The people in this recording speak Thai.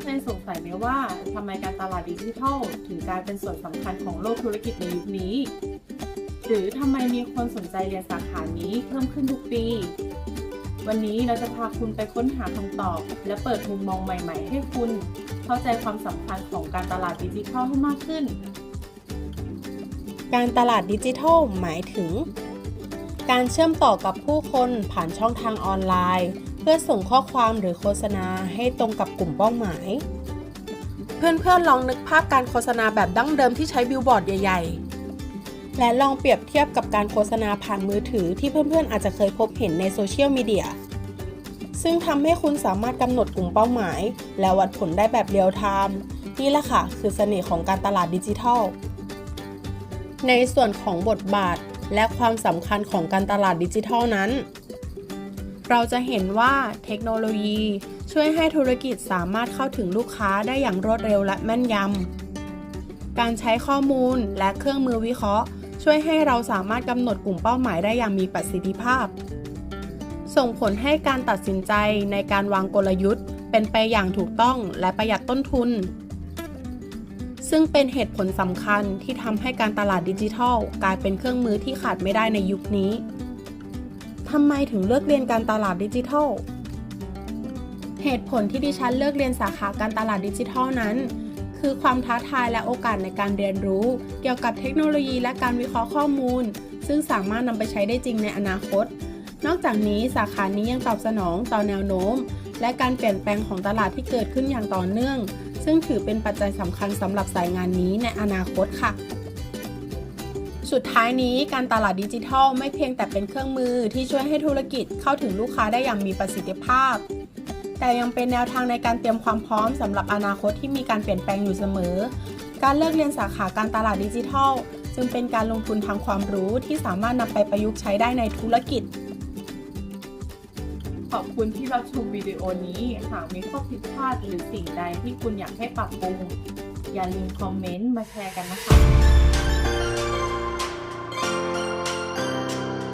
เคยสงสัยไหมว่าทำไมการตลาดดิจิทัลถึงกลายเป็นส่วนสำคัญของโลกธุรกิจในยุคนี้ หรือทำไมมีคนสนใจเรียนสาขานี้เพิ่มขึ้นทุกปี วันนี้เราจะพาคุณไปค้นหาคำตอบ และเปิดมุมมองใหม่ๆ ให้คุณ เข้าใจความสำคัญของการตลาดดิจิทัลให้มากขึ้น การตลาดดิจิทัลหมายถึง การเชื่อมต่อกับผู้คนผ่านช่องทางออนไลน์ พื่อส่งข้อความหรือโฆษณาให้ตรงกับกลุ่มเป้าหมาย เพื่อนๆลองนึกภาพการโฆษณาแบบดั้งเดิมที่ใช้บิลบอร์ดใหญ่ ๆ และลองเปรียบเทียบกับการโฆษณาผ่านมือถือที่เพื่อนๆอาจจะเคยพบเห็นในโซเชียลมีเดียซึ่งทำให้คุณสามารถกำหนดกลุ่มเป้าหมาย และวัดผลได้แบบเรียลไทม์นี่แหละค่ะ คือเสน่ห์ของการตลาดดิจิทัล ในส่วนของบทบาทและความสำคัญของการตลาดดิจิทัลนั้น เราจะเห็นว่าเทคโนโลยี ช่วยให้ธุรกิจสามารถเข้าถึงลูกค้าได้อย่างรวดเร็วและแม่นยำ การใช้ข้อมูลและเครื่องมือวิเคราะห์ ช่วยให้เราสามารถกำหนดกลุ่มเป้าหมายได้อย่างมีประสิทธิภาพ ส่งผลให้การตัดสินใจในการวางกลยุทธ์ เป็นไปอย่างถูกต้องและประหยัดต้นทุน ซึ่งเป็นเหตุผลสำคัญที่ทำให้การตลาดดิจิทัล กลายเป็นเครื่องมือที่ขาดไม่ได้ในยุคนี้ ทำไมถึงเลือกเรียนการตลาดดิจิทัล เหตุผลที่ดิฉันเลือกเรียนสาขาการตลาดดิจิทัลนั้น คือความท้าทายและโอกาสในการเรียนรู้ เกี่ยวกับเทคโนโลยีและการวิเคราะห์ข้อมูล ซึ่งสามารถนำไปใช้ได้จริงในอนาคต นอกจากนี้สาขานี้ยังตอบสนองต่อแนวโน้ม และการเปลี่ยนแปลงของตลาดที่เกิดขึ้นอย่างต่อเนื่อง ซึ่งถือเป็นปัจจัยสำคัญสำหรับสายงานนี้ในอนาคตค่ะ สุดท้ายนี้การตลาดดิจิทัลไม่เพียงแต่เป็นเครื่องมือที่ช่วยให้ธุรกิจเข้าถึงลูกค้าได้อย่างมีประสิทธิภาพ แต่ยังเป็นแนวทางในการเตรียมความพร้อมสำหรับอนาคตที่มีการเปลี่ยนแปลงอยู่เสมอ การเลือกเรียนสาขาการตลาดดิจิทัล จึงเป็นการลงทุนทางความรู้ที่สามารถนำไปประยุกต์ใช้ได้ในธุรกิจ ขอบคุณที่รับชมวิดีโอนี้ หากมีข้อผิดพลาดหรือสิ่งใดที่คุณอยากให้ปรับปรุง อย่าลืมคอมเมนต์มาแชร์กันนะคะ